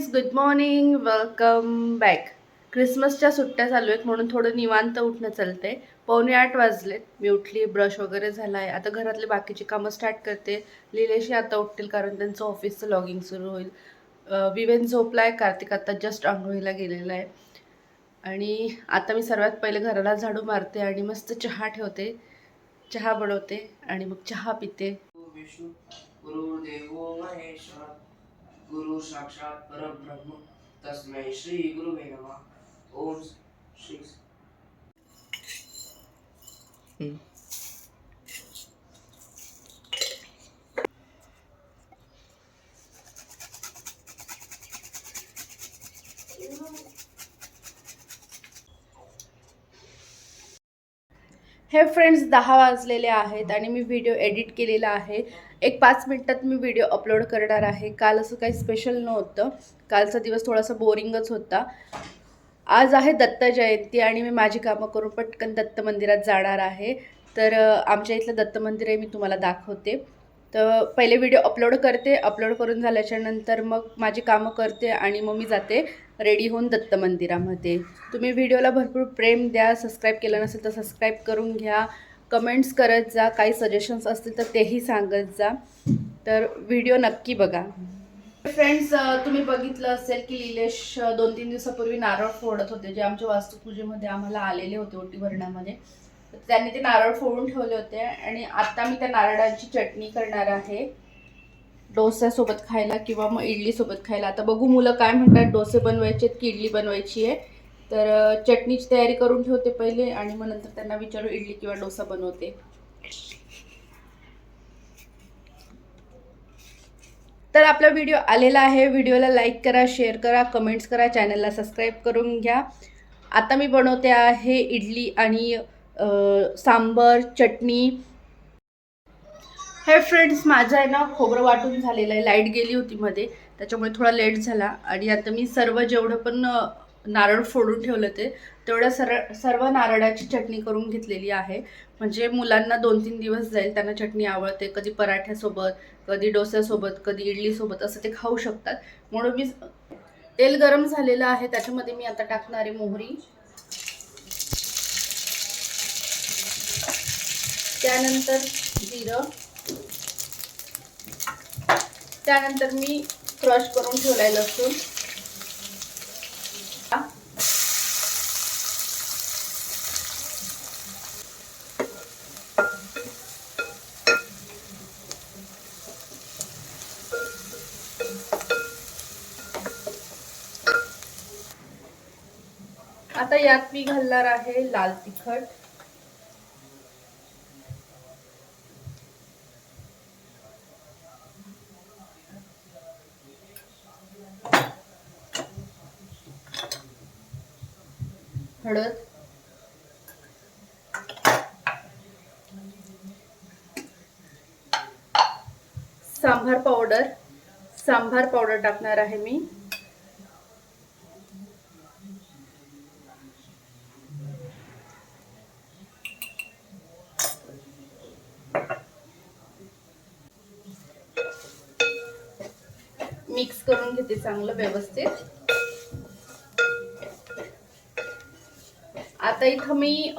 Friends good morning welcome back. क्रिसमसच्या सुट्ट्या चालू आहेत म्हणून थोडं निवांत उठणं चालतंय. पावणे आठ वाजलेत मी उठली ब्रश वगैरे झाला आहे आता घरातले बाकीची कामं स्टार्ट करते. लिलेशी आता उठतील कारण त्यांचं ऑफिसचं लॉगिंग सुरू होईल. विवेन झोपला आहे कार्तिक आता जस्ट आंघोळीला गेलेला आहे. आणि आता मी सर्वात पहिले घराला झाडू मारते आणि मस्त चहा ठेवते. चहा बनवते आणि मग चहा पिते. विष्णू गुरुदेवो गुरु साक्षात परब्रह्म तस्मै श्री गुरुवे नमः। ओम श्री हे फ्रेंड्स दहा वाजलेले आहेत आणि मी व्हिडिओ एडिट केलेला आहे. एक पाच मिनटात मी व्हिडिओ अपलोड करणार आहे. काल असं काही स्पेशल नव्हतं. कालचा दिवस थोडासा बोरिंगच होता. आज आहे दत्त जयंती आणि मी माझी कामं करून पटकन दत्त मंदिरात जाणार आहे. तर आमच्या इथलं दत्त मंदिर आहे मी तुम्हाला दाखवते. तर पहिले व्हिडिओ अपलोड करते. अपलोड करून झाल्याच्यानंतर मग माझी कामं करते आणि मग मी जाते रेडी होऊन दत्त मंदिरामध्ये. तुम्ही व्हिडिओला भरपूर प्रेम द्या. सबस्क्राईब केलं नसेल तर सबस्क्राईब करून घ्या. कमेंट्स करत जा काही सजेशन्स असतील तर तेही सांगत जा. तर व्हिडिओ नक्की बघा. फ्रेंड्स तुम्ही बघितलं असेल की लिलेश दोन तीन दिवसापूर्वी नारळ फोडत होते. जे आमच्या वास्तुपूजेमध्ये आम्हाला आलेले होते ओटी भरण्यामध्ये तर त्यांनी ते नारळ फोडून ठेवले होते आणि आता मी त्या नारळाची चटणी करणार आहे. डोस्यासोबत खायला किंवा मग इडलीसोबत खायला. आता बघू मुलं काय म्हणतात डोसे बनवायचे आहेत की इडली बनवायची आहे. तर चटणीची तयारी करून ठेवते पहिले आणि मग नंतर त्यांना विचारू इडली किंवा डोसा बनवते. तर आपला व्हिडिओ आलेला आहे. व्हिडिओला लाईक करा शेअर करा कमेंट्स करा चॅनलला सबस्क्राईब करून घ्या. आता मी बनवते आहे इडली आणि सांबर चटणी. हे फ्रेंड्स माझं आहे ना खोबरं वाटून झालेलं आहे. लाइट गेली होती मध्ये. त्याच्यामुळे थोडा लेट झाला आणि आता मी सर्व जेवढं पण नारळ फोडून ठेवलं ते तेवढ्या सर सर्व नारळाची चटणी करून घेतलेली आहे. म्हणजे मुलांना दोन तीन दिवस जाईल त्यांना चटणी आवडते. कधी पराठ्यासोबत कधी डोस्यासोबत कधी इडलीसोबत असं ते खाऊ शकतात. म्हणून मी तेल गरम झालेलं आहे. त्याच्यामध्ये मी आता टाकणार आहे मोहरी. त्यानंतर जिरं. त्यानंतर मी क्रश करून ठेवलाय लसूण आता यात मी घालणार आहे लाल तिखट. हळद. सांभार पावडर. सांभार पावडर टाकणार आहे मी मिक्स करून घेते चांगलं व्यवस्थित. आता इथं मी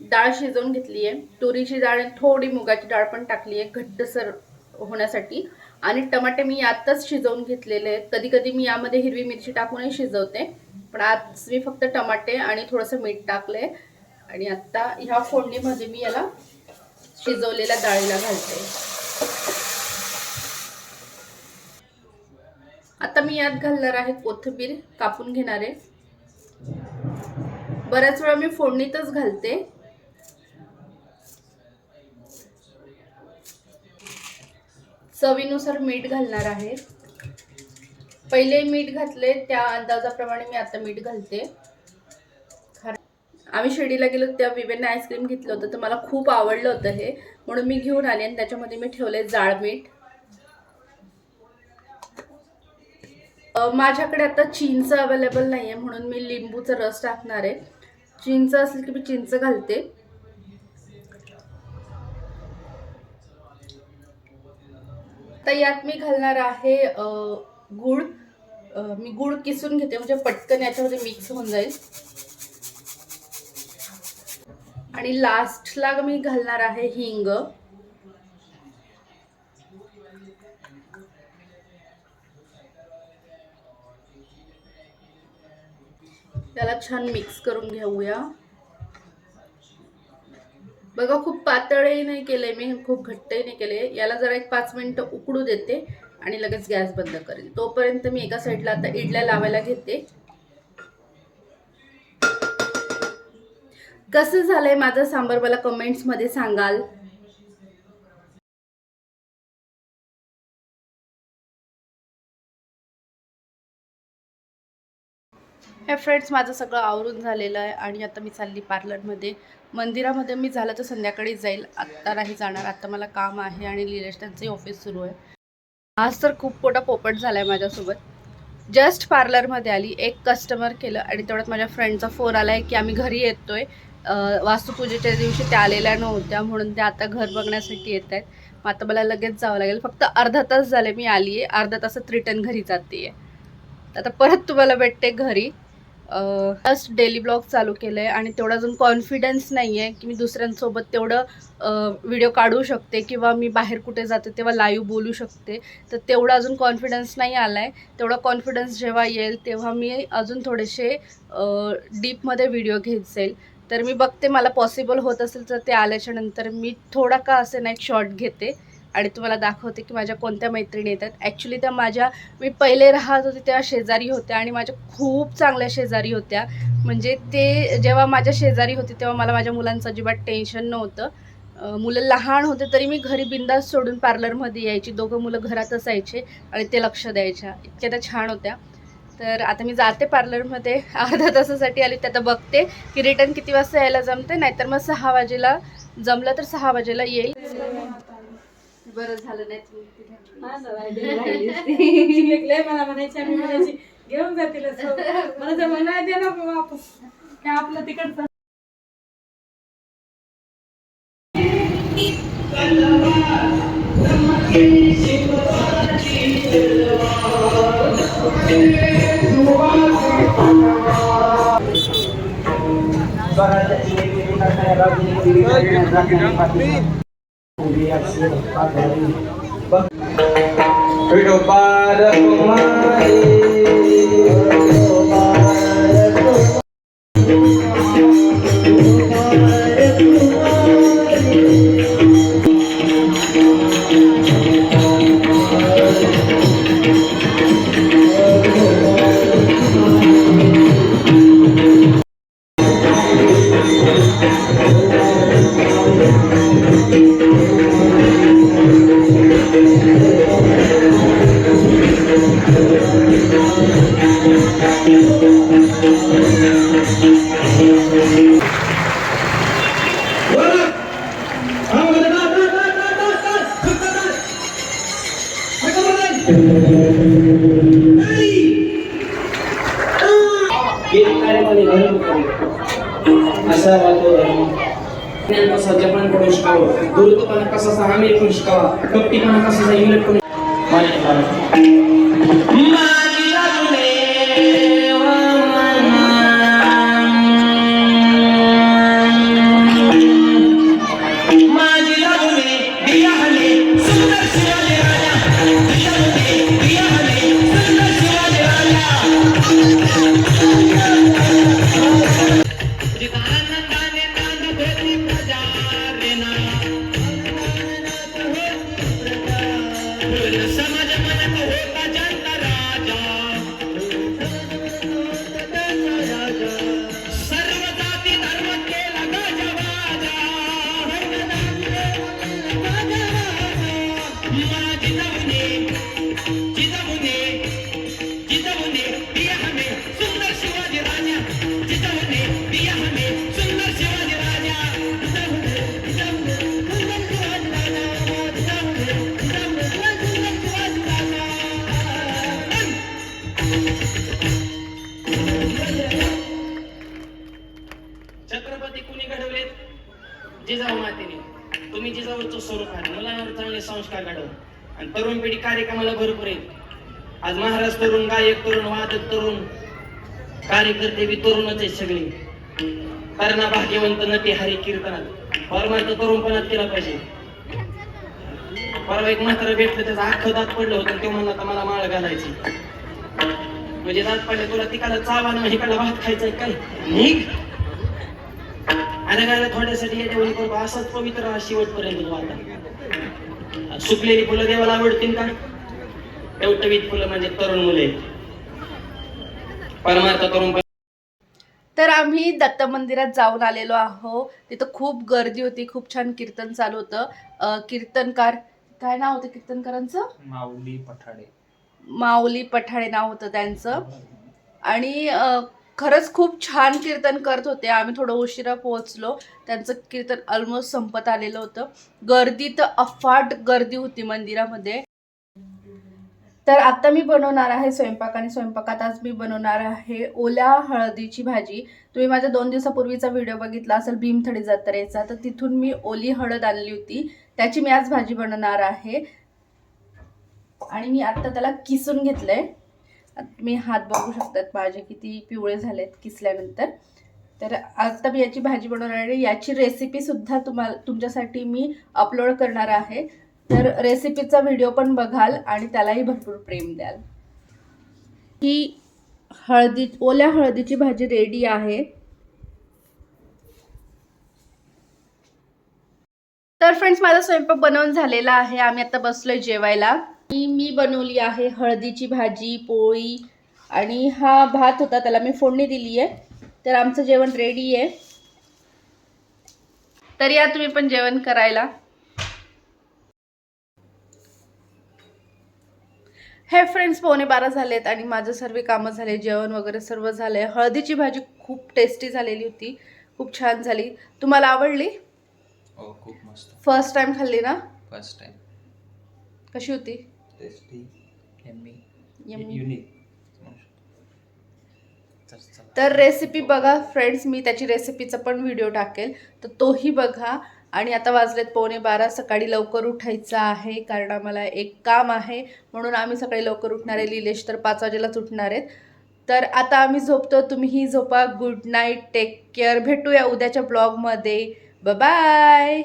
डाळ शिजवून घेतली आहे तुरीची डाळ थोडी मुगाची डाळ पण टाकली आहे घट्टसर होण्यासाठी. आणि टमाटे मी आत्ताच शिजवून घेतलेले आहेत. कधी कधी मी यामध्ये हिरवी मिरची टाकूनही शिजवते. पण आज मी फक्त टमाटे आणि थोडंसं मीठ टाकलंय. आणि आत्ता ह्या फोडणीमध्ये मी याला शिजवलेल्या डाळीला घालते. आता मी यात घालणार आहे कोथिंबीर कापून घेणार आहे. बऱ्याच वेळा मी फोडणीतच घालते. चवीनुसार मीठ घालणार आहे. पहिले मीठ घातले त्या अंदाजाप्रमाणे मी आता मीठ घालते. आम्ही शिर्डीला गेलो तेव्हा विवेने आईस्क्रीम घेतलं होतं तर मला खूप आवडलं होतं हे. म्हणून मी घेऊन आले आणि त्याच्यामध्ये मी ठेवले जाळ मीठ. माझ्याकडे आता चिंच अवेलेबल नाही आहे म्हणून मी लिंबूचा रस टाकणार आहे. चिंच असेल की मी चिंच घालते. तर यात मी घालणार आहे गूळ. मी गूळ किसून घेते म्हणजे पटकन याच्यामध्ये मिक्स होऊन जाईल. आणि लास्टला मी घालणार आहे हिंग. याला छान मिक्स करून घेऊया. बघा खूप पातळही नाही केले मी खूप घट्टही नाही केले याला जरा एक पाच मिनिटं उकडू देते आणि लगेच गॅस बंद करेल तोपर्यंत मी एका साईडला आता इडल्या लावायला घेते. कसं झालंय माझं सांबार मला कमेंट्समध्ये सांगाल? हे फ्रेंड्स माझं सगळं आवरून झालेलं आहे आणि आता मी चालली पार्लरमध्ये. मंदिरामध्ये मी झालं तर संध्याकाळी जाईल. आत्ता नाही जाणार. आत्ता मला काम आहे आणि निलेश ऑफिस सुरू आहे. आज तर खूप मोठा पोपट झाला आहे माझ्यासोबत. जस्ट पार्लरमध्ये आली एक कस्टमर केलं आणि तेवढ्यात माझ्या फ्रेंडचा फोन आला आहे की आम्ही घरी येतो आहे वास्तुपूजेच्या दिवशी त्या आलेल्या नव्हत्या म्हणून त्या आता घर बघण्यासाठी येत आहेत. मग आता मला लगेच जावं लागेल. फक्त अर्धा तास झाले मी आली आहे अर्धा तासात रिटर्न घरी जाते आहे आता परत तुम्हाला भेटते घरी. जस्ट डेली ब्लॉग चालू केलं आहे आणि तेवढा अजून कॉन्फिडन्स नाही आहे की मी दुसऱ्यांसोबत तेवढं व्हिडिओ काढू शकते किंवा मी बाहेर कुठे जाते तेव्हा लाईव्ह बोलू शकते. तर तेवढा अजून कॉन्फिडन्स नाही आला आहे तेवढा कॉन्फिडन्स जेव्हा येईल तेव्हा मी अजून थोडेसे डीपमध्ये व्हिडिओ घेत जाईल. तर मी बघते मला पॉसिबल होत असेल तर ते आल्याच्यानंतर मी थोडा का असे ना एक शॉर्ट घेते. आणि तुम्हाला दाखवते की माझ्या कोणत्या मैत्रिणी येतात. ॲक्च्युली त्या माझ्या मी पहिले राहत होते तेव्हा शेजारी होत्या आणि माझ्या खूप चांगल्या शेजारी होत्या. म्हणजे ते जेव्हा माझ्या शेजारी होते तेव्हा मला माझ्या मुलांचं अजिबात टेन्शन नव्हतं. मुलं लहान होते तरी मी घरी बिंदास सोडून पार्लरमध्ये यायची. दोघं मुलं घरात असायचे आणि ते लक्ष द्यायच्या. इतक्या त्या छान होत्या. तर आता मी जाते पार्लरमध्ये अर्धा तासासाठी आली. तर आता बघते की रिटर्न किती वाजता यायला जमते. नाहीतर मग सहा वाजेला जमलं तर सहा वाजेला येईल. बरं झालं नाही हा. शिकले मला म्हणायची आम्ही म्हणायची घेऊन जातील मला तर म्हणाय दे ना वापस काय आपलं तिकडचं? विठोबा रखुमाई. असा वाटतो ज्ञान कसा जपानकडून शिकावं? दुर्गपणा कसा अमेरिकडून शिकावा? कपटीपणा कसा इंग्लंडकडून माझी तुम्ही जिजाऊचं स्वरूप आहे. मुलांवर चांगले संस्कार घडव आणि तरुण पिढी कार्यक्रमाला भरपूर येईल आज महाराज तरुण गायक तरुण वादक तरुण कार्यकर्ते बी तरुणच आहेत सगळे. तरणा भाग्यवंत नटी हरी कीर्तनात. परमार्थ तरुणपणात केला पाहिजे. परवा एक म्हातारा भेटलं त्याचं अख्खं दात पडलं होतं तो म्हणला आता मला माळ घालायची. म्हणजे दात पडले तुला तिकडला चावा ना इकडला भात खायचा काय? निघ. काय थोड्यासाठी येते करतो असाच पवित्र हा शेवटपर्यंत तो आता सुकलेली फुलं देवाला आवडतील का? टवटवीत फुलं म्हणजे तरुण मुले. परमार्थ तरुण तर आम्ही दत्त मंदिरात जाऊन आलेलो आहो तिथं खूप गर्दी होती खूप छान कीर्तन चालू होतं. कीर्तनकार काय नाव होतं कीर्तनकारांचं? माऊली पठाडे. माऊली पठाळे नाव होतं त्यांचं. आणि खरंच खूप छान कीर्तन करत होते. आम्ही थोडं उशिरा पोहोचलो. त्यांचं कीर्तन ऑलमोस्ट संपत आलेलं होतं. गर्दी तर अफाट गर्दी होती मंदिरामध्ये. तर आता मी बनवणार आहे स्वयंपाक आणि स्वयंपाकात आज मी बनवणार आहे ओल्या हळदीची भाजी. तुम्ही माझ्या दोन दिवसापूर्वीचा व्हिडिओ बघितला असेल भीमथडी जत्रेचा तर तिथून मी ओली हळद आणली होती. त्याची मी आज भाजी बनवणार आहे. आणि मी आत्ता त्याला किसून घेतलं आहे तुम्ही हात बघू शकतात माझे किती पिवळे झालेत किसल्यानंतर. तर आता मी याची भाजी बनवणार आहे याची रेसिपी सुद्धा तुम्हाला तुमच्यासाठी मी अपलोड करणार आहे. तर रेसिपीचा व्हिडिओ पण बघाल आणि त्यालाही भरपूर प्रेम द्याल. ही हळदी ओल्या हळदीची भाजी रेडी आहे. तर फ्रेंड्स माझा स्वयंपाक बनवून झालेला आहे. आम्ही आता बसलोय जेवायला. मी मी बनवली आहे हळदीची भाजी पोळी आणि हा भात होता त्याला मी फोडणी दिली आहे. तर आमचं जेवण रेडी आहे. तर या तुम्ही पण जेवण करायला. हे फ्रेंड्स पावणे बारा झालेत आणि माझं सर्व कामं झाले जेवण वगैरे सर्व झाले हळदीची भाजी खूप टेस्टी झालेली होती खूप छान झाली. तुम्हाला आवडली? हो खूप मस्त. फर्स्ट टाइम खाल्ली ना? फर्स्ट टाइम कशी होती? Tasty yummy Yummy. युनिक तर रेसिपी बघा फ्रेंड्स मी त्याची रेसिपीचा पण व्हिडिओ टाकेल. तर तोही बघा. आणि आता वाजलेत पावणे बारा. सकाळी लवकर उठायचं आहे कारण आम्हाला एक काम आहे. म्हणून आम्ही सकाळी लवकर उठणार. आहे लिलेश तर पाच वाजेलाच उठणार आहेत. तर आता आम्ही झोपतो. तुम्हीही झोपा. गुड नाईट टेक केअर भेटूया उद्याच्या ब्लॉगमध्ये बाय